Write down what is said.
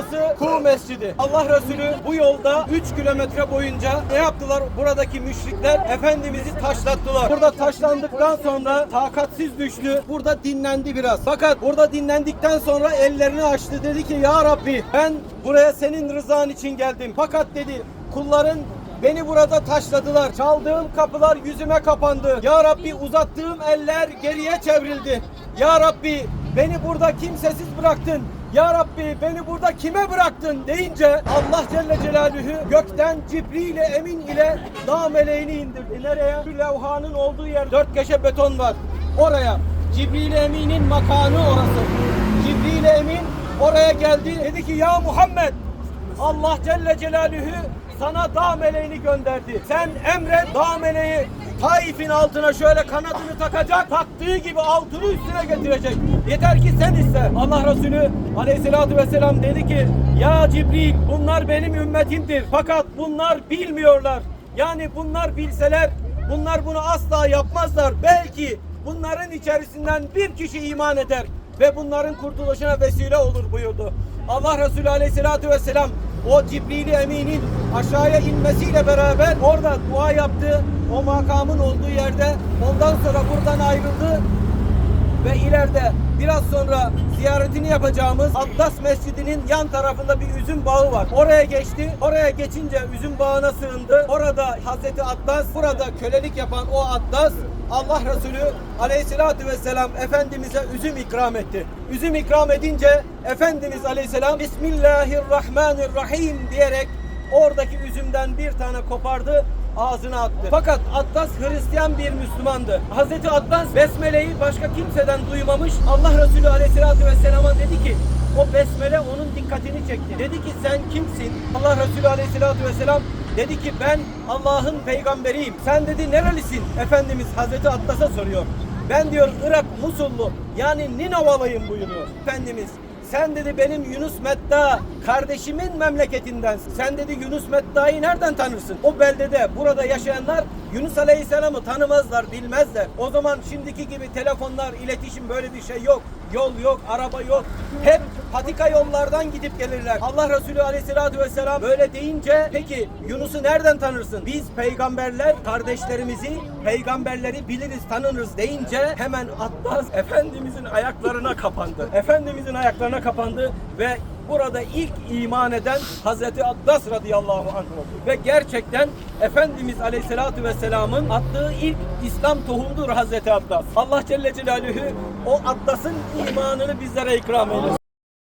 burası Kuğu Mescidi. Allah Resulü bu yolda 3 kilometre boyunca ne yaptılar? Buradaki müşrikler Efendimiz'i taşlattılar. Burada taşlandıktan sonra takatsiz düştü. Burada dinlendi biraz. Fakat burada dinlendikten sonra ellerini açtı. Dedi ki ya Rabbi ben buraya senin rızan için geldim. Fakat dedi kulların Beni burada taşladılar. Çaldığım kapılar yüzüme kapandı. Ya Rabbi uzattığım eller geriye çevrildi. Ya Rabbi beni burada kimsesiz bıraktın. Ya Rabbi beni burada kime bıraktın deyince Allah Celle Celaluhu gökten Cibril ile Emin ile dağ meleğini indirdi. Nereye? Şu levhanın olduğu yer dört köşe beton var. Oraya. Cibril Emin'in makanı orası. Cibril Emin oraya geldi. Dedi ki ya Muhammed Allah Celle Celaluhu sana dağ meleğini gönderdi. Sen emret dağ meleği Taif'in altına şöyle kanadını takacak, taktığı gibi altını üstüne getirecek. Yeter ki sen iste. Allah Resulü aleyhissalatü vesselam dedi ki, Ya Cibril bunlar benim ümmetimdir. Fakat bunlar bilmiyorlar. Yani bunlar bilseler, bunlar bunu asla yapmazlar. Belki bunların içerisinden bir kişi iman eder ve bunların kurtuluşuna vesile olur buyurdu. Allah Resulü Aleyhisselatü Vesselam o Cibril-i Emin'in aşağıya inmesiyle beraber orada dua yaptı. O makamın olduğu yerde ondan sonra buradan ayrıldı ve ileride biraz sonra ziyaretini yapacağımız Addas Mescidi'nin yan tarafında bir üzüm bağı var. Oraya geçti. Oraya geçince üzüm bağına sığındı. Orada Hazreti Addas, burada kölelik yapan o Addas Allah Resulü Aleyhisselatü Vesselam Efendimiz'e üzüm ikram etti. Üzüm ikram edince Efendimiz Aleyhisselam Bismillahirrahmanirrahim diyerek oradaki üzümden bir tane kopardı ağzına attı. Fakat Attas Hristiyan bir Müslümandı. Hazreti Attas Besmele'yi başka kimseden duymamış. Allah Resulü Aleyhisselatü Vesselam'a dedi ki o besmele onun dikkatini çekti. Dedi ki sen kimsin? Allah Resulü Aleyhisselatü Vesselam dedi ki ben Allah'ın peygamberiyim. Sen dedi nerelisin? Efendimiz Hazreti Attas'a soruyor. Ben diyor Irak Musullu yani Ninovalıyım buyuruyor. Efendimiz sen dedi benim Yunus Metta kardeşimin memleketindensin. Sen dedi Yunus Metta'yı nereden tanırsın? O beldede burada yaşayanlar Yunus Aleyhisselam'ı tanımazlar, bilmezler. O zaman şimdiki gibi telefonlar, iletişim böyle bir şey yok. Yol yok, araba yok. Hep patika yollardan gidip gelirler. Allah Resulü Aleyhisselatü Vesselam böyle deyince peki Yunus'u nereden tanırsın? Biz peygamberler kardeşlerimizi, peygamberleri biliriz, tanırız deyince hemen Atlas Efendimizin ayaklarına kapandı. Efendimizin ayaklarına kapandı ve burada ilk iman eden Hazreti Addas radıyallahu anh. Ve gerçekten Efendimiz aleyhissalatu vesselamın attığı ilk İslam tohumdur Hazreti Addas. Allah Celle Celaluhu o Addas'ın imanını bizlere ikram eylesin.